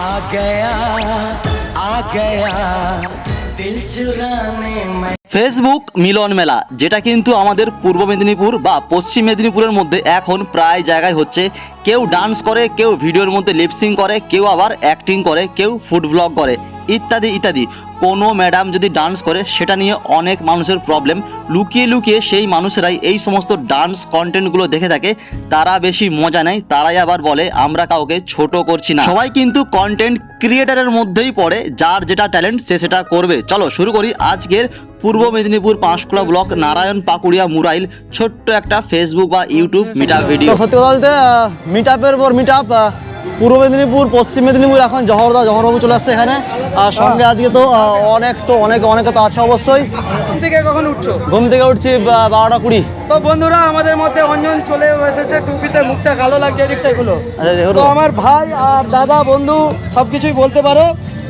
आ गया आ गया दिल चुराने मैं ফেসবুক মিলন মেলা যেটা কিন্তু আমাদের পূর্ব মেদিনীপুর বা পশ্চিম মেদিনীপুরের মধ্যে এখন প্রায় জায়গায় হচ্ছে কেউ ডান্স করে কেউ ভিডিওর মধ্যে লিপসিং করে কেউ আবার অ্যাক্টিং করে কেউ ফুড ব্লগ করে ইত্যাদি ইত্যাদি কোনো ম্যাডাম যদি ডান্স করে, সেটা নিয়ে অনেক মানুষের প্রবলেম লুকিয়ে লুকিয়ে সেই মানুষেরাই এই সমস্ত ডান্স কন্টেন্টগুলো দেখে থাকে। তারা বেশি মজা নেয়, তারাই আবার বলে, আমরা কাউকে ছোট করছি না। সবাই কিন্তু কন্টেন্ট ক্রিয়েটারের মধ্যেই পড়ে, যার যেটা ট্যালেন্ট সে সেটা করবে। চলো শুরু করি আজকের পূর্ব মেদিনীপুর পাঁশকুড়া ব্লক নারায়ণ পাকুড়িয়া মুরাইল ছোট্ট একটা ফেসবুক বা ইউটিউব মিটা ভিডিও সত্যি কথা বলতে মিট আপের পর মিট আপ পূর্ব মেদিনীপুর পশ্চিম মেদিনীপুর এখন জহরদা জহরবাবু চলে আসছে এখানে। আর সঙ্গে আজকে তো অনেক তো অনেক অনেকে তো আছে অবশ্যই। ঘুম থেকে কখন উঠছো? ঘুম থেকে উঠছি বারোটা কুড়ি। তো বন্ধুরা আমাদের মধ্যে অঞ্জন চলে এসেছে টুপিতে মুখটা কালো লাগছে এদিকটা এগুলো। আচ্ছা তো আমার ভাই আর দাদা বন্ধু সব কিছুই বলতে পারো।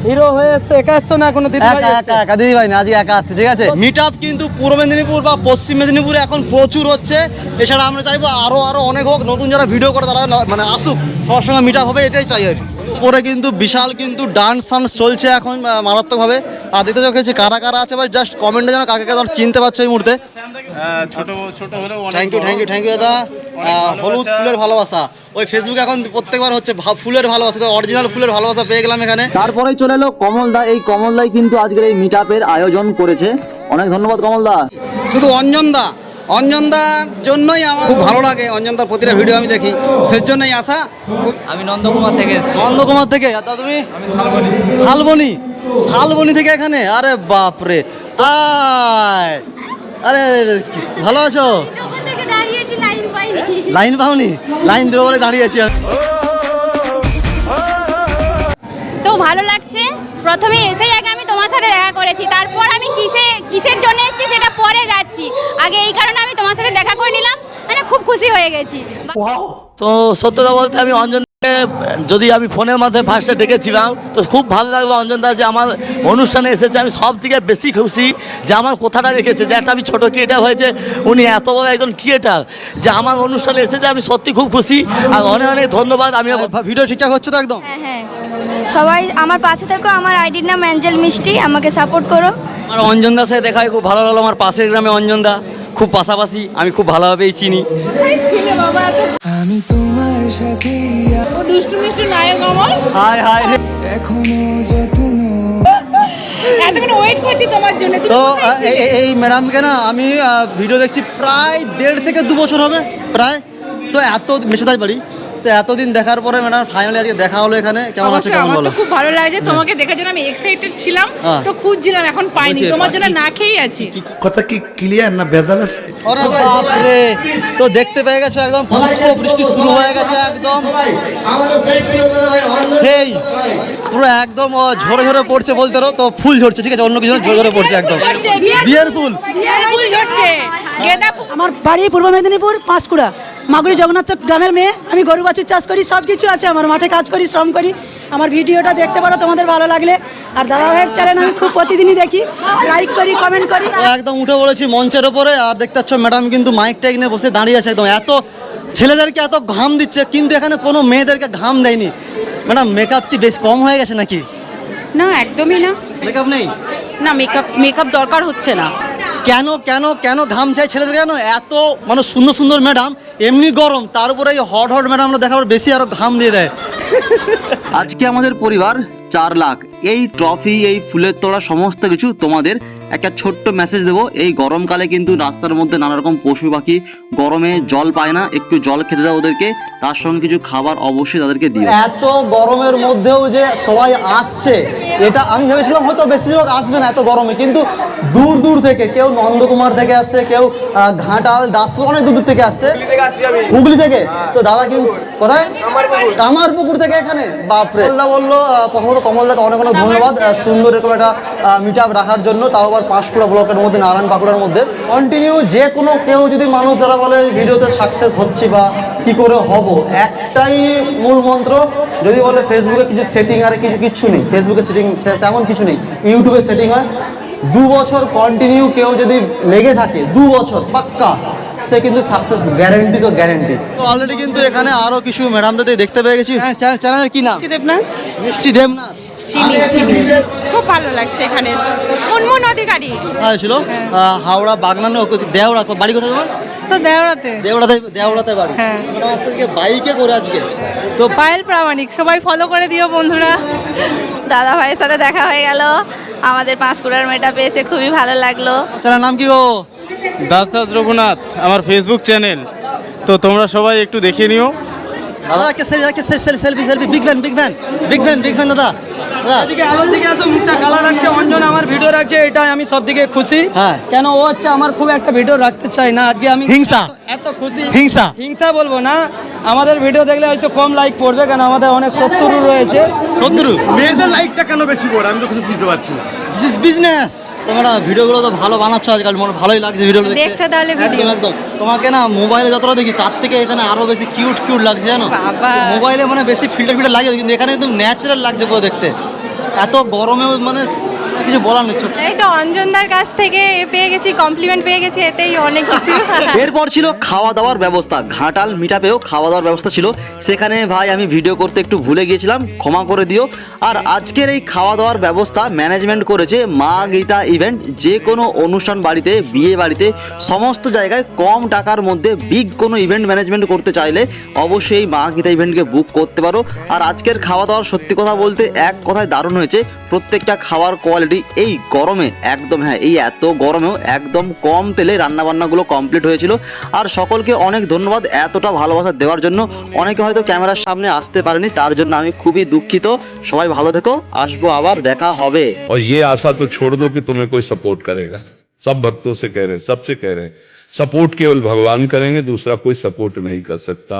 হিরো হয়ে এসছে একা এসছো না কোনো দিদি ভাই একা একা একা দিদি ভাই না আজকে একা আসছে ঠিক আছে? মিট আপ কিন্তু পূর্ব মেদিনীপুর বা পশ্চিম মেদিনীপুরে এখন প্রচুর হচ্ছে। এছাড়া আমরা চাইব আরও আরও অনেক হোক নতুন যারা ভিডিও করে তারা মানে আসুক সবার সঙ্গে মিট আপ হবে এটাই চাই আর কি। উপরে কিন্তু বিশাল কিন্তু ডান্স ফান্স চলছে এখন মারাত্মকভাবে। আর দিতে চোখেছে কারা কারা আছে ভাই? জাস্ট কমেন্টে যেন কাকে কাকে চিনতে পারছ এই মুহূর্তে। ছোট ছোট হলেও thank you. Thank you thank you দাদা। হলুদ ফুলের ভালোবাসা। ওই ফেসবুকে এখন প্রত্যেকবার হচ্ছে ভা- ফুলের ভালোবাসা তো অরিজিনাল ফুলের ভালোবাসা পেয়ে গেলাম এখানে। তারপরেই চলে এলো কমলদা এই কমলদাই কিন্তু আজকের এই মিট আয়োজন করেছে। অনেক ধন্যবাদ কমলদা শুধু অঞ্জনদা অঞ্জনদার জন্যই আমার খুব ভালো লাগে। অঞ্জনদার প্রতিটা ভিডিও আমি দেখি। সেই জন্যই আসা আমি নন্দকুমার থেকে এসেছি। নন্দকুমার থেকে। দাদা তুমি? আমি শালবনি। শালবনি। শালবনি থেকে এখানে? আরে বাপরে। তাই। আরে ভালো আছো? দাঁড়িয়েছি লাইন পাওনি? লাইন দেবো বলে দাঁড়িয়ে আছি তো ভালো লাগছে? প্রথমে এসেই আগে আমি তোমার সাথে দেখা করেছি। তারপর আমি কিসে কিসের জন্য এসেছি সেটা পরে যাচ্ছি। আগে এই কারণে আমি তোমার সাথে দেখা করে নিলাম। মানে খুব খুশি হয়ে গেছি। তো সত্যতা বলতে আমি অঞ্জনকে যদি আমি ফোনের মাধ্যমে ফার্স্টে ডেকেছিলাম তো খুব ভালো লাগল অঞ্জন দা যে আমার অনুষ্ঠানে এসেছে। আমি সব থেকে বেশি খুশি যে আমার কথাটা রেখেছে যে একটা আমি ছোটো ক্রিয়েটার হয়েছে উনি এত বড় একজন ক্রিয়েটার যে আমার অনুষ্ঠানে এসেছে আমি সত্যি খুব খুশি। আর অনেক অনেক ধন্যবাদ আমি ভিডিও ঠিকঠাক হচ্ছে তো একদম? হ্যাঁ হ্যাঁ। সবাই আমার পাশে থাকো আমার আইডির নাম অ্যাঞ্জেল মিষ্টি আমাকে সাপোর্ট করো। আমার অঞ্জন দার সাথে দেখা হয় খুব ভালো লাগল আমার পাশের গ্রামে অঞ্জন দা খুব পাশাপাশি আমি খুব ভালোভাবেই চিনি। দুষ্টু মিষ্টু নায়ক আমার হাই হাই রে। এতক্ষণ ওয়েট করছি তোমার জন্য তো? এই- এই ম্যাডামকে না আমি ভিডিও দেখছি প্রায় দেড় থেকে দু বছর হবে প্রায় তো এত মেশে বাড়ি তো এতদিন দেখার পরে ম্যাডাম ফাইনালি আজকে দেখা হলো এখানে। কেমন আছে কেমন বলো? খুব ভালো লাগছে। তোমাকে দেখার জন্য আমি এক্সাইটেড ছিলাম হ্যাঁ। তো খুঁজছিলাম এখন পাইনি। তোমার জন্য না খেয়েই আছি। কথা কি ক্লিয়ার না ভেজাল আছে? আরে বাপরে! তো দেখতে পেয়ে গেছো একদম পুষ্প বৃষ্টি শুরু হয়ে গেছে একদম। সেই পুরো একদম ঝরে ঝরে পড়ছে বলতে তো ফুল ঝরছে ঠিক আছে অন্য কিছু ঝরে ঝরে পড়ছে একদম। বিয়ের ফুল বিয়ের ফুল। ঝরছে। আমার বাড়ি পূর্ব মেদিনীপুর পাঁশকুড়া। মাগুরি জগন্নাথ গ্রামের মেয়ে আমি গরু বাছুর চাষ করি সব কিছু আছে আমার মাঠে কাজ করি শ্রম করি। আমার ভিডিওটা দেখতে পারো তোমাদের ভালো লাগলে। আর দাদা ভাইয়ের চ্যানেল আমি খুব প্রতিদিনই দেখি। লাইক করি কমেন্ট করি। একদম উঠে পড়েছি মঞ্চের ওপরে আর দেখতে পাচ্ছ ম্যাডাম কিন্তু মাইক টাইক নিয়ে বসে দাঁড়িয়ে আছে একদম। এত ছেলেদেরকে এত ঘাম দিচ্ছে কিন্তু এখানে কোনো মেয়েদেরকে ঘাম দেয়নি। ম্যাডাম মেকআপ কি বেশ কম হয়ে গেছে নাকি? না একদমই না। মেকআপ নেই? না মেকআপ মেকআপ দরকার হচ্ছে না। কেন কেন কেন ঘাম চাই ছেলেদের কেন? এত মানে সুন্দর সুন্দর ম্যাডাম এমনি গরম, তার উপরে এই হট হট ম্যাডামরা দেখাবার বেশি আরও ঘাম দিয়ে দেয়। আজকে আমাদের পরিবার চার লাখ। এই ট্রফি এই ফুলের তোড়া, সমস্ত কিছু তোমাদের একটা ছোট্ট মেসেজ দেবো। এই গরমকালে কিন্তু রাস্তার মধ্যে নানা রকম পশু পাখি গরমে জল পায় না একটু জল খেতে দাও ওদেরকে তার সঙ্গে কিছু খাবার অবশ্যই তাদেরকে দিও। এত গরমের মধ্যেও যে সবাই আসছে এটা আমি ভেবেছিলাম হয়তো বেশি লোক আসবে না এত গরমে কিন্তু দূর দূর থেকে কেউ নন্দকুমার থেকে আসছে কেউ ঘাটাল দাসপুর অনেক দূর দূর থেকে আসছে। হুগলি থেকে? তো দাদা কিন্তু কোথায়? কামারপুকুর থেকে এখানে? বাপরে। কমলদা বলল আহ, প্রথমত কমলদাকে অনেক অনেক ধন্যবাদ সুন্দর এরকম একটা মিট রাখার জন্য। তাও আবার পাঁশকুড়া ব্লকের মধ্যে নারায়ণ পাকুড়ার মধ্যে। কন্টিনিউ যে কোনো কেউ যদি মানুষ যারা বলে ভিডিওতে সাকসেস হচ্ছে বা কি করে হব? একটাই মূল মন্ত্র যদি বলে ফেসবুকে কিছু সেটিং আর কিছু কিচ্ছু নেই। ফেসবুকে সেটিং তেমন কিছু নেই। ইউটিউবে সেটিং হয়। দু বছর কন্টিনিউ কেউ যদি লেগে থাকে দু বছর পাক্কা। সে কিন্তু সাকসেস গ্যারেন্টি তো গ্যারেন্টি তো অলরেডি কিন্তু এখানে আরও কিছু ম্যাডামদের দেখতে পেয়ে গেছি। হ্যাঁ চ্যানেলের কি নাম? দেবনাথ। মিষ্টি দেবনাথ। চিনি চিনি। খুব ভালো লাগছে এখানে এসে। মুনমুন অধিকারী। কোথায় ছিল? হাওড়া বাগনান দেওড়া বাড়ি কোথায় তোমার? তো দেওরাতে দেওড়াতে দেওড়াতে বাড়ি। হ্যাঁ। আজকে বাইকে করে আজকে। তো পায়েল প্রামাণিক সবাই ফলো করে দিও বন্ধুরা। দাদা ভাইয়ের সাথে দেখা হয়ে গেল। আমাদের পাঁশকুড়ার মেয়েটা পেয়েছে খুবই ভালো লাগল। চ্যানেল নাম কি গো? দাস দাস রঘুনাথ আমার ফেসবুক চ্যানেল তো তোমরা সবাই একটু দেখে নিও। দাদা selfie selfie selfie selfie big দাদা। দাদা। এদিকে আলোর দিকে আসো মুখটা কালা রাখছে অঞ্জন আমার ভিডিও রাখছে এটাই আমি সব দিকে খুশি। হ্যাঁ। কেন ও হচ্ছে আমার খুব একটা ভিডিও রাখতে চাই না আজকে আমি হিংসা। এত খুশি। হিংসা। হিংসা বলব না আমাদের ভিডিও দেখলে হয়তো কম লাইক পড়বে কেন আমাদের অনেক শত্রু রয়েছে। শত্রু? মেয়েদের লাইকটা কেন বেশি পড়ে? আমি তো কিছু বুঝতে পারছি না। দিস ইজ বিজনেস তোমরা ভিডিওগুলো তো ভালো বানাচ্ছ আজকাল মনে ভালোই লাগছে ভিডিওগুলো দেখতে। দেখছ তাহলে একদম একদম। তোমাকে না মোবাইলে যতটা দেখি তার থেকে এখানে আরও বেশি কিউট কিউট লাগছে জানো? মোবাইলে মানে বেশি ফিল্টার ফিল্টার লাগে কিন্তু এখানে একদম ন্যাচারাল লাগছে পুরো দেখতে। এত গরমেও মানে কিছু বলার নেই এই তো অঞ্জনদার কাছ থেকে পেয়ে গেছি কমপ্লিমেন্ট পেয়ে গেছি এতেই অনেক কিছু। এরপর ছিল খাওয়া দাওয়ার ব্যবস্থা। ঘাটাল মিটাপেও খাওয়া দাওয়ার ব্যবস্থা ছিল। সেখানে ভাই আমি ভিডিও করতে একটু ভুলে গিয়েছিলাম ক্ষমা করে দিও। আর আজকের এই খাওয়া দাওয়ার ব্যবস্থা ম্যানেজমেন্ট করেছে মা গীতা ইভেন্ট যে কোনো অনুষ্ঠান বাড়িতে বিয়ে বাড়িতে সমস্ত জায়গায় কম টাকার মধ্যে বিগ কোনো ইভেন্ট ম্যানেজমেন্ট করতে চাইলে অবশ্যই মা গীতা ইভেন্টকে বুক করতে পারো। আর আজকের খাওয়া দাওয়ার সত্যি কথা বলতে এক কথায় দারুণ হয়েছে। প্রত্যেকটা খাওয়ার কোয়ালিটি এই গরমে একদম হ্যাঁ এই এত গরমেও একদম কম তেলে রান্নাবান্নাগুলো কমপ্লিট হয়েছিল আর সকলকে অনেক ধন্যবাদ এতটা ভালোবাসা দেওয়ার জন্য অনেকে হয়তো ক্যামেরার সামনে আসতে পারেনি তার জন্য আমি খুবই দুঃখিত সবাই ভালো থেকো আসবো আবার দেখা হবে और ये आशा तो छोड़ दो कि तुम्हें कोई सपोर्ट करेगा सब भक्तों से कह रहे हैं सबसे कह रहे हैं सपोर्ट केवल भगवान करेंगे दूसरा कोई सपोर्ट नहीं कर सकता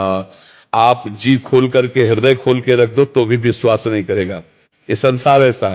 आप जी खोल करके हृदय खोल के रख दो तो भी विश्वास नहीं करेगा ये संसार ऐसा है